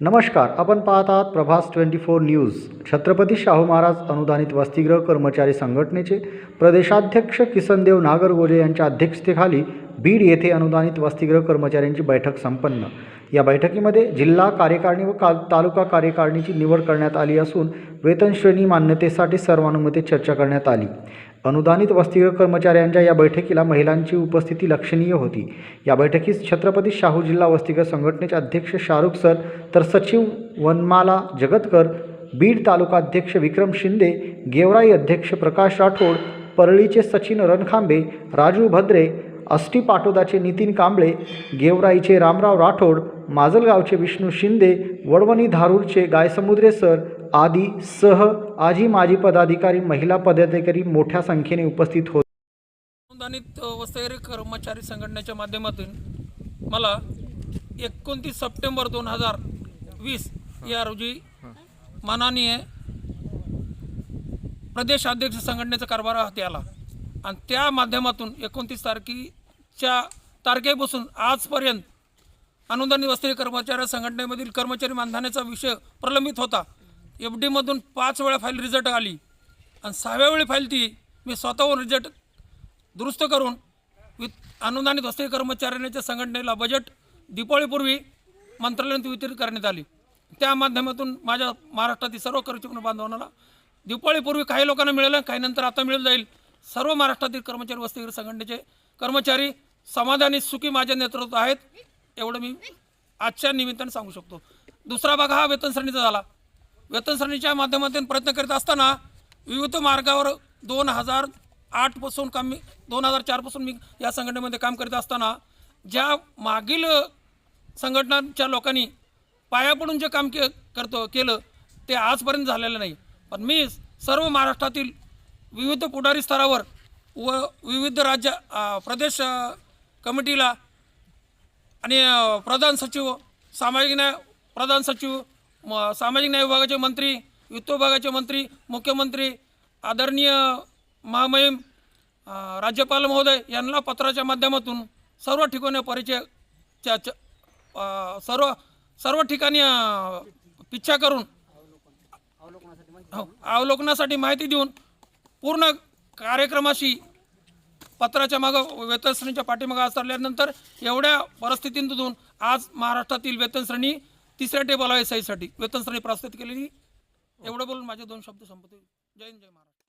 नमस्कार आपण पाहत आहात Prabhas twenty four news. Chhatrapati Shahu Maharaj अनुदानित वसतिगृह कर्मचारी संघटनेचे प्रदेशाध्यक्ष किसनदेव नागरगोजे यांच्या अध्यक्षतेखाली बीड येथे अनुदानित वसतिगृह कर्मचाऱ्यांची बैठक संपन्न. या बैठकीमध्ये जिल्हा कार्यकारिणी व का तालुका कार्यकारिणीची निवड करण्यात आली असून वेतनश्रेणी मान्यतेसाठी सर्वानुमते चर्चा करण्यात आली. अनुदानित वसतिगृह कर्मचाऱ्यांच्या या बैठकीला महिलांची उपस्थिती लक्षणीय होती. या बैठकीस छत्रपती शाहू जिल्हा वसतिगृह संघटनेचे अध्यक्ष शाहरुख सर तर सचिव वनमाला जगतकर बीड तालुका अध्यक्ष विक्रम शिंदे गेवराई अध्यक्ष प्रकाश राठोड परळीचे सचिन रणखांबे राजू भद्रे अष्टी पाटोदाचे नितीन कांबळे गेवराईचे रामराव राठोड माजलगावचे विष्णू शिंदे वडवणी धारूरचे गायसमुद्रे सर आदी सह आजी माजी पदाधिकारी महिला पदाधिकारी मोठ्या संख्येने उपस्थित होते अनुदानित वसतिगृह कर्मचारी संघटनेच्या माध्यमातून मला एकोणतीस सप्टेंबर दोन हजार वीस या रोजी माननीय प्रदेश अध्यक्ष संघटनेचा कारभार हाती आला. आणि त्या माध्यमातून एकोणतीस तारखेच्या तारखेपासून आजपर्यंत अनुदानित वस्त्री कर्मचारी संघटनेमधील कर्मचारी मानधनाचा विषय प्रलंबित होता. एफ डीमधून पाच वेळा फाईल रिझल्ट आली. आणि सहाव्या वेळी फाईल ती मी स्वतःहून रिझल्ट दुरुस्त करून वित अनुदानित वस्त्री कर्मचाऱ्यांच्या संघटनेला बजेट दिपावळीपूर्वी मंत्रालयात वितरित करण्यात आली. त्या माध्यमातून माझ्या महाराष्ट्रातील सर्व कर्मचारी बांधवांना दिपावळीपूर्वी काही लोकांना मिळालं काही नंतर आता मिळून जाईल. सर्व महाराष्ट्रातील कर्मचारी वस्तीगृह संघटनेचे कर्मचारी समाधानी सुखी माझ्या नेतृत्व आहेत एवढं मी आजच्या निमित्ताने सांगू शकतो. दुसरा भाग हा वेतन श्रेणीचा झाला. वेतन माध्यमातून प्रयत्न करीत असताना विविध मार्गावर दोन हजार आठपासून काम मी दोन हजार चारपासून मी या संघटनेमध्ये काम करीत असताना ज्या मागील संघटनांच्या लोकांनी पाया पडून जे काम के करतो केलं ते आजपर्यंत झालेलं नाही. पण मी सर्व महाराष्ट्रातील विविध पुढारी स्तरावर व विविध राज्य प्रदेश कमिटीला आणि प्रधान सचिव सामाजिक न्याय प्रधान सचिव म- सामाजिक न्याय विभागाचे मंत्री वित्त विभागाचे मंत्री मुख्यमंत्री आदरणीय महामहिम राज्यपाल महोदय यांना पत्राच्या माध्यमातून सर्व ठिकाणी परिचय च्या- सर्व सर्व ठिकाणी पिच्छा करून अवलोकनासाठी माहिती देऊन पूर्ण कार्यक्रमाशी पत्राच्या मागं वेतनश्रेणीच्या पाठीमागं असल्यानंतर एवढ्या परिस्थितीतून आज महाराष्ट्रातील वेतनश्रेणी तिसऱ्या टेबल आहे साईसाठी. वेतन श्रेणी प्रस्तुत केलेली. एवढं बोलून माझे दोन शब्द संपतील. जय हिंद जय महाराष्ट्र.